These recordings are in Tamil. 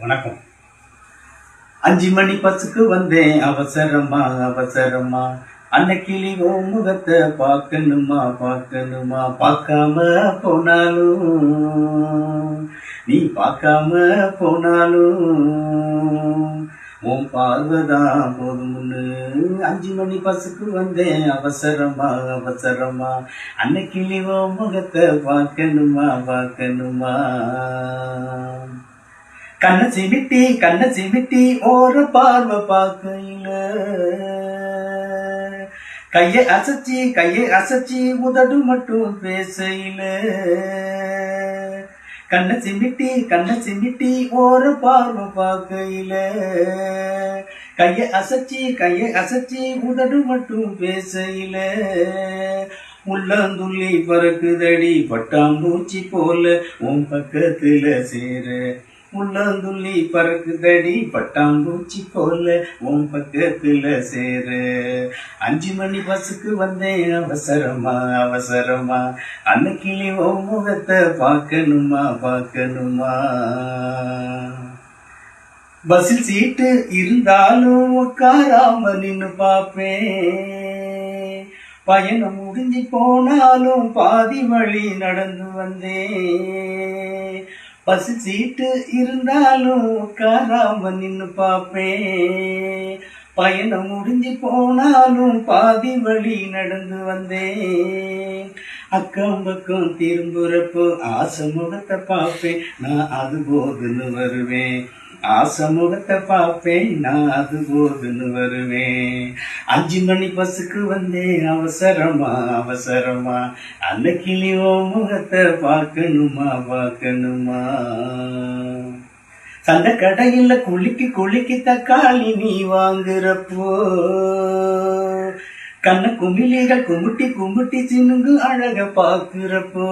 வணக்கம். அஞ்சு மணி பஸ்ஸுக்கு வந்தேன் அவசரமா அவசரமா. அன்னைக்கிளி ஓ முகத்தை பார்க்கணுமா பார்க்கணுமா? பார்க்காம போனாலும். நீ பார்க்காம போனாலும். உன் பார்வைதான் போதும்னு அஞ்சு மணி பஸ்ஸுக்கு வந்தேன் அவசரமா அவசரமா. அன்னைக்கிளி ஓ முகத்தை பார்க்கணுமா பார்க்கணுமா? கண்ண சிமிட்டி கண்ண சிமிட்டி ஒரு பார்வை பார்க்கையில. கையை அசைச்சி கையை அசைச்சி உதடு மட்டும் பேசையில. கண்ண சிமிட்டி கண்ண சிமிட்டி ஒரு பார்வை பார்க்கையில. கையை அசைச்சி கையை அசைச்சி உதடு மட்டும் பேசையில. உள்ளாந்துள்ளி பறக்குதடி பட்டாம்பூச்சி போல உன் பக்கத்துல சேர. உள்ளந்துள்ளி பறக்குதடி பட்டாம்பூச்சி போல உன் பக்கத்துல சேர. அஞ்சு மணி பஸ்ஸுக்கு வந்தேன் அவசரமா அவசரமா. அன்னைக்கிளி உன் முகத்தை பார்க்கணுமா பார்க்கணுமா? பஸ்ஸில் சீட்டு இருந்தாலும் உட்காராம நின்னு பார்ப்பேன். பயணம் முடிஞ்சு போனாலும் பாதி வழி நடந்து வந்தேன். பஸ் சீட்டு இருந்தாலும் உட்காராம நின்னு பார்ப்பேன் பயணம் முடிஞ்சு போனாலும் பாதி வழி நடந்து வந்தேன். அக்கம் பக்கம் திரும்புறப்போ ஆசை முகத்தை பார்ப்பேன். நான் அது போதுன்னு வருவேன். ஆசமுகத்தை பார்ப்பேன் நான் அது போதுன்னு வருவேன் அஞ்சு மணி பஸ்ஸுக்கு வந்தேன் அவசரமா அவசரமா. அந்த அன்னைக்கிளியோ முகத்தை பார்க்கணுமா பார்க்கணுமா? சந்த கடையில் குளிக்கு குளிக்கு தக்காளி நீ வாங்குறப்போ. கண்ண குமிழிகள் குமுட்டி குமுட்டி சின்னுங்க அழக பார்க்குறப்போ.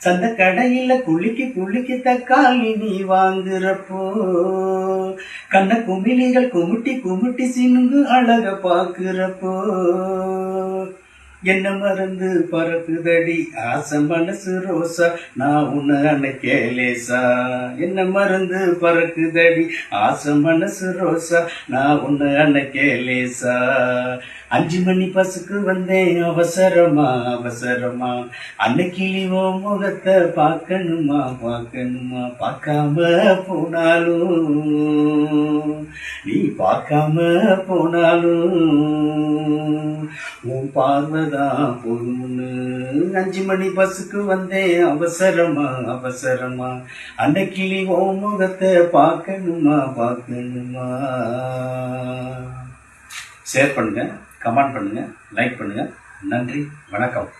சந்த கடையில குளிக்கு குளிக்கு தக்காளி நீ வாங்குறப்போ. கண்ண குமிழிகள் குமுட்டி குமுட்டி சினுங்கு அழக பாக்குறப்போ என்ன மறந்து பறக்குதடி? ஆசை மனசு ரோசா. நான் உன்னை அன்னைக்கே லேசா என்ன மறந்து பறக்குதடி? ஆசை மனசு ரோசா. நான் உன்னை அன்னைக்கே லேசா அஞ்சு மணி பஸ்ஸுக்கு வந்தேன் அவசரமா அவசரமா. அன்னைக்கிளி ஓ முகத்தை பார்க்கணுமா பார்க்கணுமா? பார்க்காம போனாலும். நீ பார்க்காம போனாலும் உன் பார்வைதான் பொண்ணு அஞ்சு மணி பஸ்ஸுக்கு வந்தேன் அவசரமா அவசரமா. அன்னைக்கிளி ஓ முகத்தை பார்க்கணுமா பார்க்கணுமா? ஷேர் பண்ணுங்க கமெண்ட் பண்ணுங்க லைக் பண்ணுங்க. நன்றி வணக்கம்.